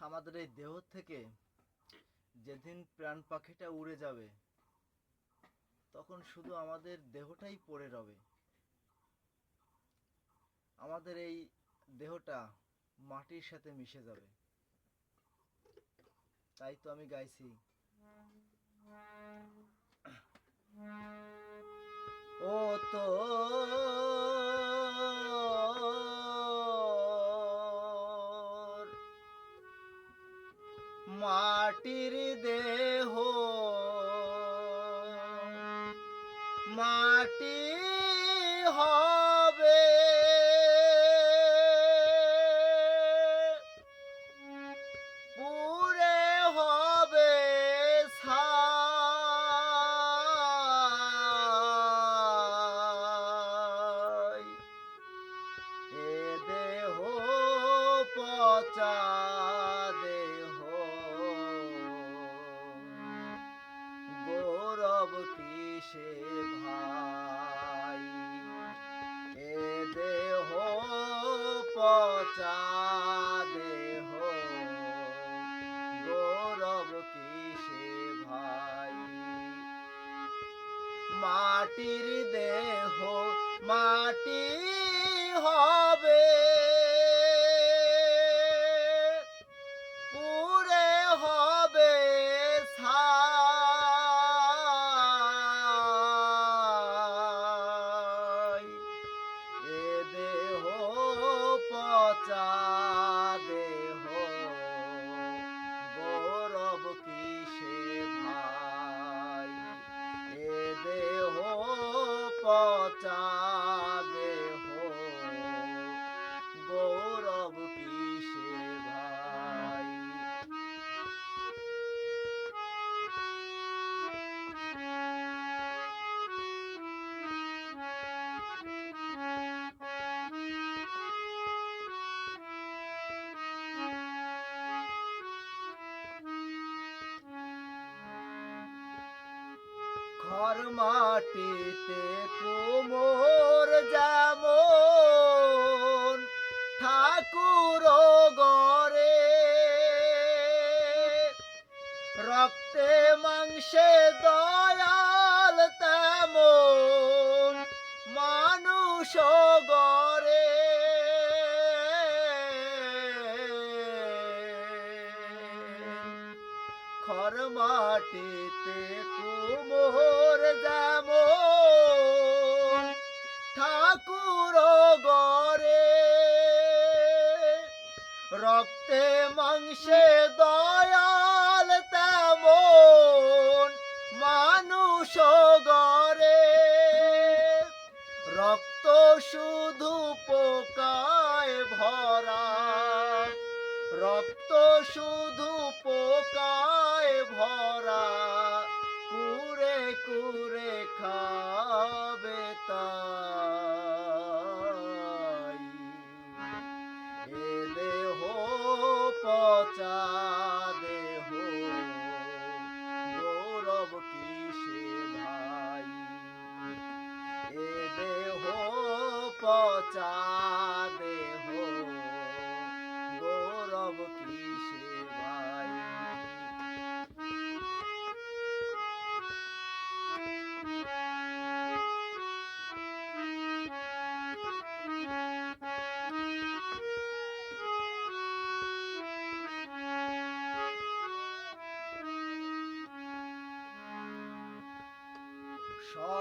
আমাদের এই দেহ থেকে যেদিন প্রাণ পাখিটা উড়ে যাবে, তখন শুধু আমাদের দেহটাই পড়ে রবে। আমাদের এই দেহটা মাটির সাথে মিশে যাবে। তাই তো আমি গাইছি। ও তো মাটির দেহ। মাটি হবে। পুরে হবে এ দেহ পচা দেহ গৌরব কিসে ভাই? মাটির দেহ মাটি ঘর মাটিতে কুমোর যেমন ঠাকুর গরে রক্তে মাংসে দয়াল তেমন মানুষ মাংসে দয়াল তেমন মানুষ গরে রক্ত শুধু পোকায় ভরা। রক্ত শুধু পচা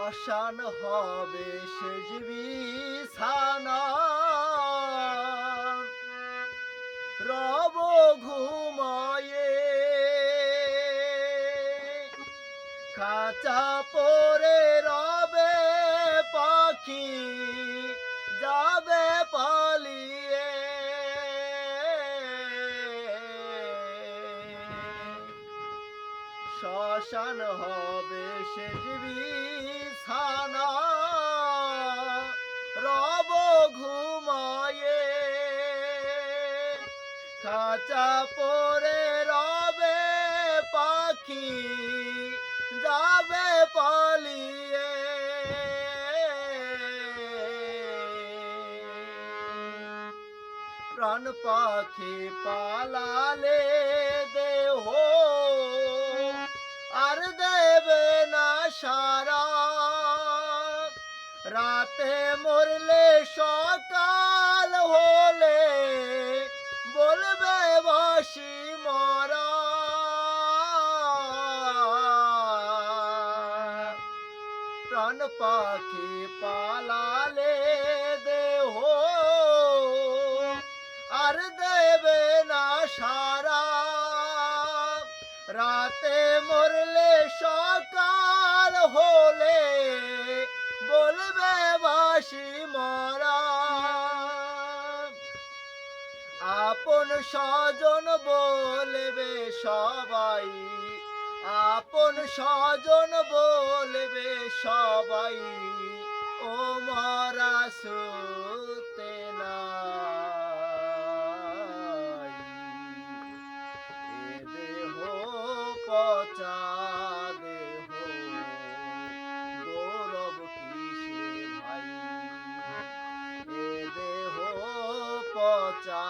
শ্মশান হবে শেষ বিছানা রব ঘুমায়ে খাঁচা পরে রবে পাখি, যাবে পালিয়ে। শ্মশান হবে শেষ বিছানা পালিয়ে। প্রাণ পাখি পালালে দেহ আর দেবে না সারা। রাতে মরলে সকাল হলে বলবে বাসি মরা। প্রাণ পাখি পালালে দেহ। আর দেবে না সারা। রাতে মরলে সকাল হলে বলবে বাসি মরা। আপন স্বজন বলবে সবাই আপন স্বজন বলবে সবাই, ও মারা সুতে দেহ পচা দেহ, গৌরব কিসে ভাই? দেহ পচা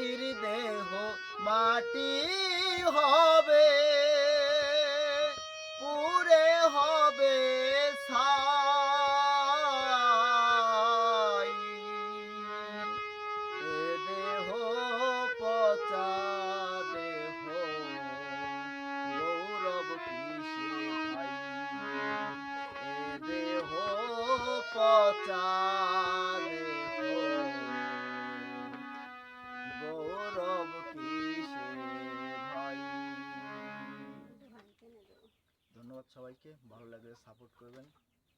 মাটির দেহ মাটি হবে পুরে হবে ছাই। এ পচা দেহ গৌরব কিসে পচা সবাইকে ভালো লাগলে সাপোর্ট করবেন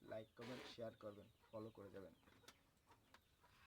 লাইক করবেন শেয়ার করবেন ফলো করে যাবেন।